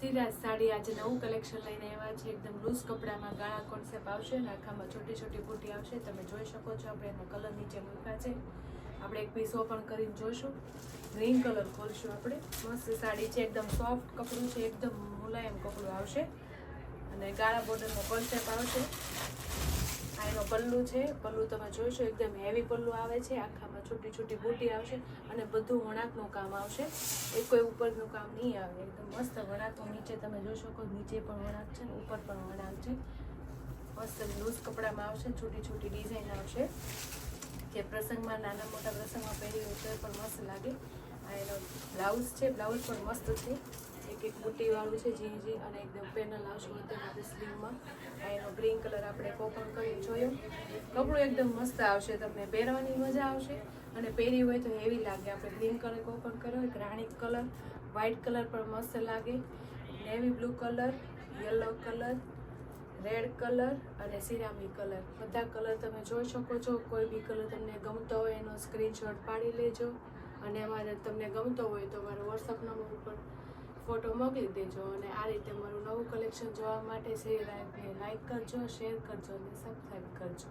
સિરાજ સાડી આજે નવું કલેક્શન લઈને આવ્યા છે. એકદમ લૂઝ કપડામાં ગાળા કોન્સેપ્ટ આવશે અને આખામાં છોટી છોટી બુટી આવશે. તમે જોઈ શકો છો, આપણે એનો કલર નીચે મૂક્યા છે. આપણે એક પીસ ઓપન કરીને જોઈશું. ગ્રીન કલર ખોલશું આપણે. મસ્ત સાડી છે, એકદમ સોફ્ટ કપડું છે, એકદમ મુલાયમ કપડું આવશે. અને ગાળા બોર્ડરનો કોન્સેપ્ટ આવશે. એનો પલ્લુ છે. પલ્લુ તમે જોઈશો એકદમ હેવી પલ્લુ આવે છે. આખામાં છોટી છોટી બુટી આવશે અને બધું વણાટનું કામ આવશે. એ કોઈ ઉપરનું કામ નહીં આવે. એકદમ મસ્ત વણાટનું નીચે તમે જોઈ શકો, નીચે પણ વણાટ છે ને ઉપર પણ વણાટ છે. મસ્ત લૂઝ કપડામાં આવશે, છોટી છોટી ડિઝાઇન આવશે. જે પ્રસંગમાં, નાના મોટા પ્રસંગમાં પહેરી હોય તો પણ મસ્ત લાગે. આ એનો બ્લાઉઝ છે બ્લાઉઝ પણ મસ્ત છે. એક એક બુટ્ટી વાળું છે જી અને એકદમ પેનલ આવશે એકદમ આપણે સ્લીવમાં. એનો ગ્રીન કલર આપણે કોપણ કરી જોયો. કપડું એકદમ મસ્ત આવશે, તમને પહેરવાની મજા આવશે. અને પહેરી હોય તો હેવી લાગે. આપણે ગ્રીન કલર કોપણ કર્યો, એક રાણી કલર. વ્હાઇટ કલર પણ મસ્ત લાગે. Navy blue colour, yellow colour, red colour અને સિરામી કલર. બધા કલર તમે જોઈ શકો છો. કોઈ બી કલર તમને ગમતો હોય એનો સ્ક્રીનશોટ પાડી લેજો. અને અમારે તમને ગમતો હોય તો મારો વોટ્સઅપ નંબર ઉપર ફોટો મોકલી દેજો અને આ રીતે મારું નવું કલેક્શન જોવા માટે છે લાઈક કરજો શેર કરજો અને સબસ્ક્રાઈબ કરજો.